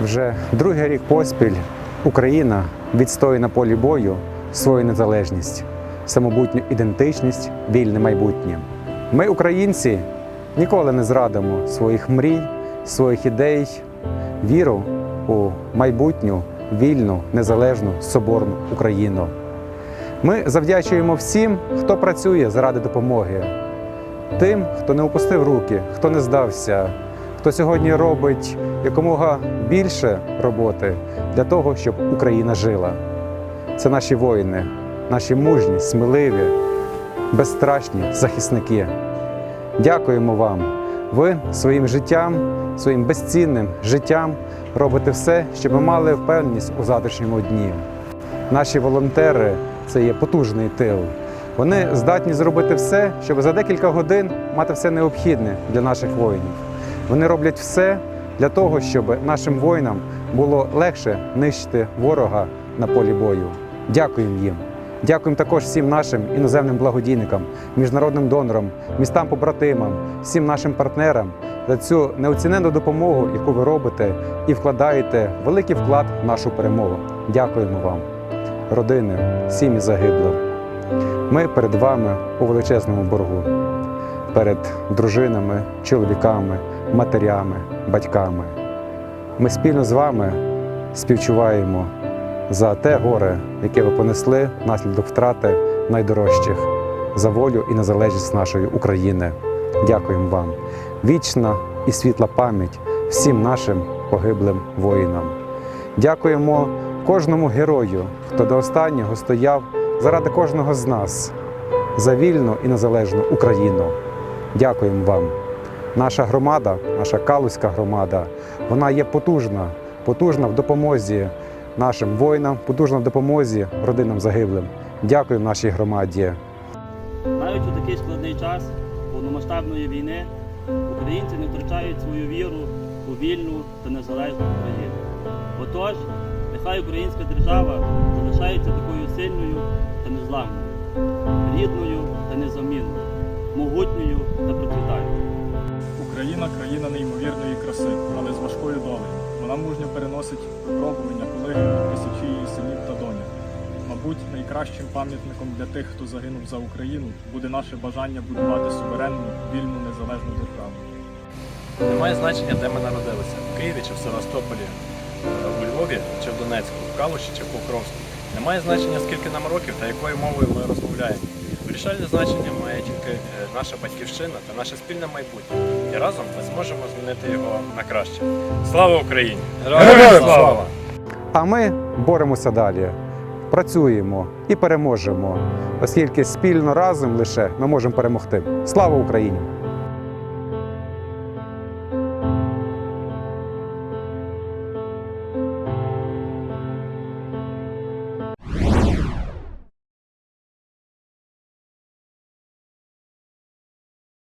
Вже другий рік поспіль Україна відстоює на полі бою свою незалежність, самобутню ідентичність, вільне майбутнє. Ми, українці, ніколи не зрадимо своїх мрій, своїх ідей, віру у майбутню, вільну, незалежну, соборну Україну. Ми завдячуємо всім, хто працює заради допомоги, тим, хто не опустив руки, хто не здався, хто сьогодні робить якомога більше роботи для того, щоб Україна жила. Це наші воїни, наші мужні, сміливі, безстрашні захисники. Дякуємо вам. Ви своїм життям, своїм безцінним життям робите все, щоб ми мали впевненість у завтрашньому дні. Наші волонтери це є потужний тил. Вони здатні зробити все, щоб за декілька годин мати все необхідне для наших воїнів. Вони роблять все для того, щоб нашим воїнам було легше нищити ворога на полі бою. Дякуємо їм. Дякуємо також всім нашим іноземним благодійникам, міжнародним донорам, містам-побратимам, всім нашим партнерам за цю неоціненну допомогу, яку ви робите, і вкладаєте великий вклад в нашу перемогу. Дякуємо вам, родини, сім'ї загиблих. Ми перед вами у величезному боргу, перед дружинами, чоловіками, матерями, батьками. Ми спільно з вами співчуваємо за те горе, яке ви понесли внаслідок втрати найдорожчих за волю і незалежність нашої України. Дякуємо вам. Вічна і світла пам'ять всім нашим погиблим воїнам. Дякуємо кожному герою, хто до останнього стояв заради кожного з нас за вільну і незалежну Україну. Дякуємо вам. Наша громада, наша Калузька громада, вона є потужна, потужна в допомозі нашим воїнам, потужна в допомозі родинам загиблим. Дякую нашій громаді. Навіть у такий складний час повномасштабної війни українці не втрачають свою віру у вільну та незалежну Україну. Отож, нехай українська держава залишається такою сильною та незламною, рідною та незамінною, країна неймовірної краси, але з важкою долею. Вона мужньо переносить випробування, коли тисячі її синів та доньок. Мабуть, найкращим пам'ятником для тих, хто загинув за Україну, буде наше бажання будувати суверенну, вільну, незалежну державу. Немає значення, де ми народилися в Києві чи в Севастополі, у Львові чи в Донецьку, в Калуші чи в Покровську. Немає значення, скільки нам років та якою мовою ми розмовляємо. Вирішальне значення має тільки е, наша батьківщина та наше спільне майбутнє. І разом ми зможемо змінити його на краще. Слава Україні! Героям слава! А ми боремося далі, працюємо і переможемо, оскільки спільно разом лише ми можемо перемогти. Слава Україні!